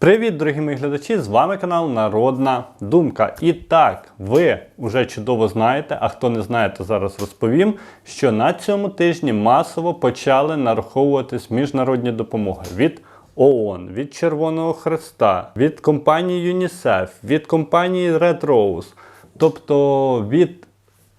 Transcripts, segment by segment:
Привіт, дорогі мої глядачі! З вами канал Народна Думка. І так, ви вже чудово знаєте, а хто не знає, то зараз розповім, що на цьому тижні масово почали нараховуватись міжнародні допомоги від ООН, від Червоного Хреста, від компанії ЮНІСЕФ, від компанії Red Rose, тобто від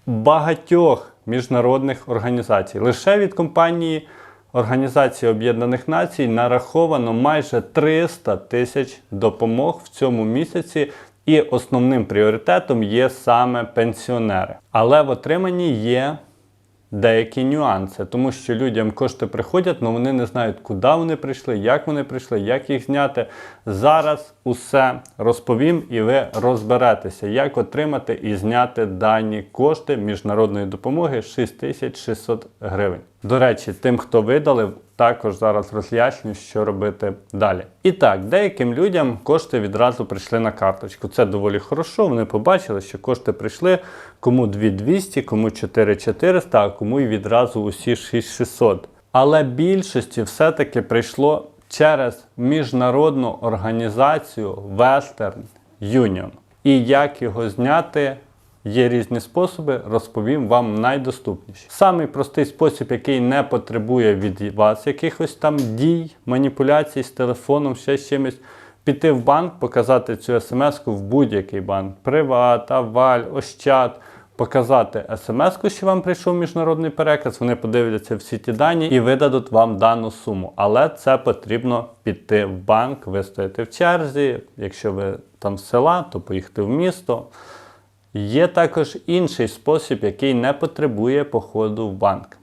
багатьох міжнародних організацій. Лише від компанії Організації Об'єднаних Націй нараховано майже 300 тисяч допомог в цьому місяці, і основним пріоритетом є саме пенсіонери. Але в отриманні є деякі нюанси, тому що людям кошти приходять, але вони не знають, куди вони прийшли, як вони прийшли, як їх зняти. Зараз усе розповім і ви розберетеся, як отримати і зняти дані кошти міжнародної допомоги 6600 гривень. До речі, тим, хто видалив, також зараз роз'ясню, що робити далі. І так, деяким людям кошти відразу прийшли на карточку. Це доволі хорошо. Вони побачили, що кошти прийшли кому 2200, кому 4400, а кому і відразу усі 6600. Але більшості все-таки прийшло через міжнародну організацію Western Union. І як його зняти, Є різні способи, розповім вам найдоступніші. Самий простий спосіб, який не потребує від вас якихось там дій, маніпуляцій з телефоном, ще з чимось. Піти в банк, показати цю смс-ку в будь-який банк. Приват, Аваль, Ощад. Показати смс-ку, що вам прийшов міжнародний переказ, вони подивляться всі ті дані і видадуть вам дану суму. Але це потрібно піти в банк, вистояти в черзі. Якщо ви там з села, то поїхати в місто. Є також інший спосіб, який не потребує походу в банк.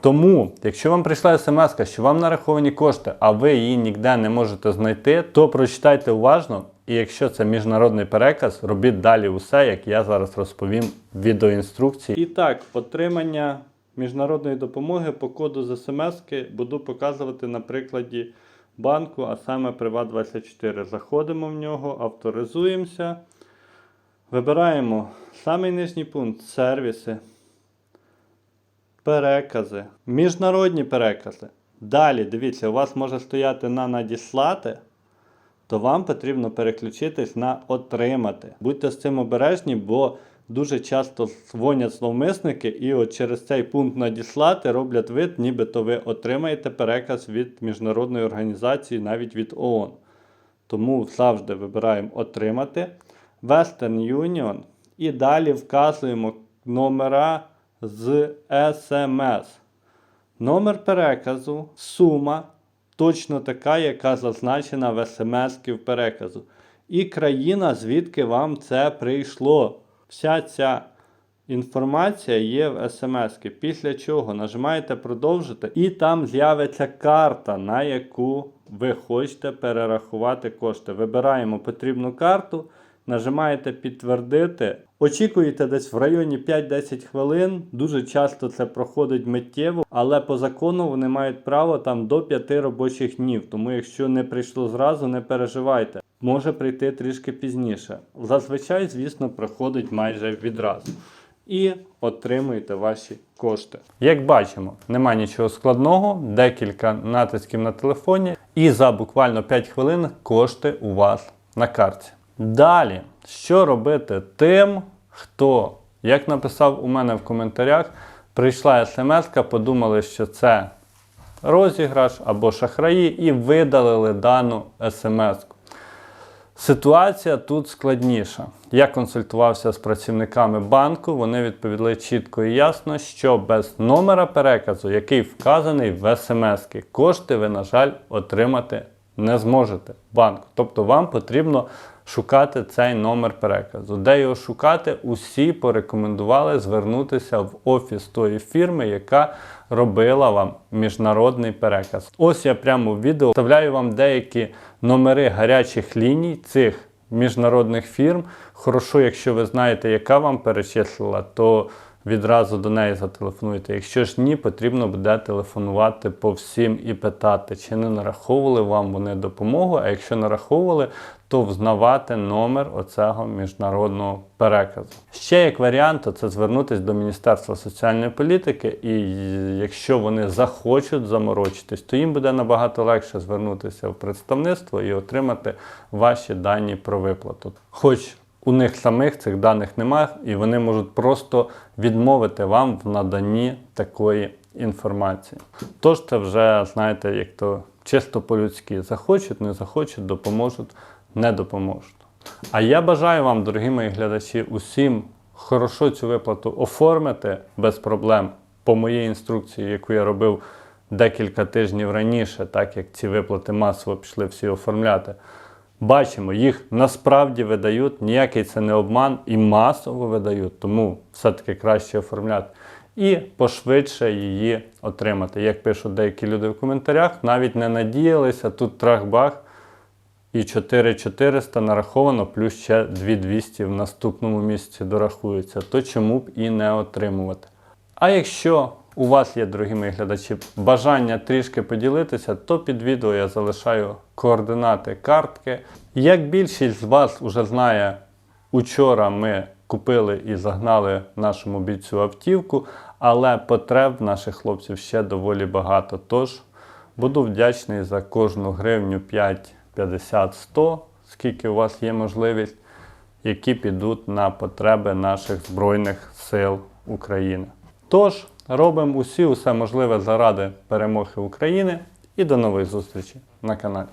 Тому, якщо вам прийшла смс, що вам нараховані кошти, а ви її ніде не можете знайти, то прочитайте уважно, і якщо це міжнародний переказ, робіть далі усе, як я зараз розповім в відеоінструкції. І так, отримання міжнародної допомоги по коду з смс буду показувати на прикладі банку, а саме Приват24. Заходимо в нього, авторизуємося. Вибираємо самий нижній пункт сервіси, перекази, міжнародні перекази. Далі, дивіться, у вас може стояти на надіслати, то вам потрібно переключитись на отримати. Будьте з цим обережні, бо дуже часто дзвонять зловмисники і от через цей пункт надіслати роблять вид, нібито ви отримаєте переказ від міжнародної організації, навіть від ООН. Тому завжди вибираємо отримати. Western Union і далі вказуємо номера з SMS. Номер переказу, сума точно така, яка зазначена в SMS в переказу. І країна, звідки вам це прийшло. Вся ця інформація є в SMS. Після чого нажимаєте продовжити, і там з'явиться карта, на яку ви хочете перерахувати кошти. Вибираємо потрібну карту. Нажимаєте підтвердити, очікуєте десь в районі 5-10 хвилин. Дуже часто це проходить миттєво, але по закону вони мають право там до 5 робочих днів. Тому якщо не прийшло зразу, не переживайте. Може прийти трішки пізніше. Зазвичай, звісно, проходить майже відразу. І отримуєте ваші кошти. Як бачимо, нема нічого складного, декілька натисків на телефоні, і за буквально 5 хвилин кошти у вас на карті. Далі, що робити тим, хто, як написав у мене в коментарях, прийшла смс, подумали, що це розіграш або шахраї, і видалили дану смс. Ситуація тут складніша. Я консультувався з працівниками банку, вони відповіли чітко і ясно, що без номера переказу, який вказаний в смс, кошти ви, на жаль, отримати не зможете банку. Тобто вам потрібно шукати цей номер переказу. Де його шукати, усі порекомендували звернутися в офіс тої фірми, яка робила вам міжнародний переказ. Ось я прямо в відео вставляю вам деякі номери гарячих ліній цих міжнародних фірм. Хорошо, якщо ви знаєте, яка вам перечислила, то відразу до неї зателефонуйте. Якщо ж ні, потрібно буде телефонувати по всім і питати, чи не нараховували вам вони допомогу, а якщо нараховували, то взнавати номер оцього міжнародного переказу. Ще як варіант, то це звернутися до Міністерства соціальної політики, і якщо вони захочуть заморочитись, то їм буде набагато легше звернутися в представництво і отримати ваші дані про виплату. Хоч у них самих цих даних немає, і вони можуть просто відмовити вам в наданні такої інформації. Тож це вже, знаєте, як то чисто по-людськи. Захочуть, не захочуть, допоможуть, не допоможуть. А я бажаю вам, дорогі мої глядачі, усім хорошо цю виплату оформити без проблем по моїй інструкції, яку я робив декілька тижнів раніше, так як ці виплати масово пішли всі оформляти. Бачимо, їх насправді видають, ніякий це не обман і масово видають, тому все-таки краще оформляти. І пошвидше її отримати. Як пишуть деякі люди в коментарях, навіть не надіялися, тут трах-бах, і 4400 нараховано, плюс ще 2200 в наступному місяці дорахується, то чому б і не отримувати. А якщо у вас є, дорогі мої глядачі, бажання трішки поділитися, то під відео я залишаю координати картки. Як більшість з вас вже знає, учора ми купили і загнали нашому бійцю автівку, але потреб наших хлопців ще доволі багато. Тож буду вдячний за кожну гривню 5, 50, 100, скільки у вас є можливість, які підуть на потреби наших Збройних сил України. Тож, робимо усі усе можливе заради перемоги України і до нових зустрічей на каналі.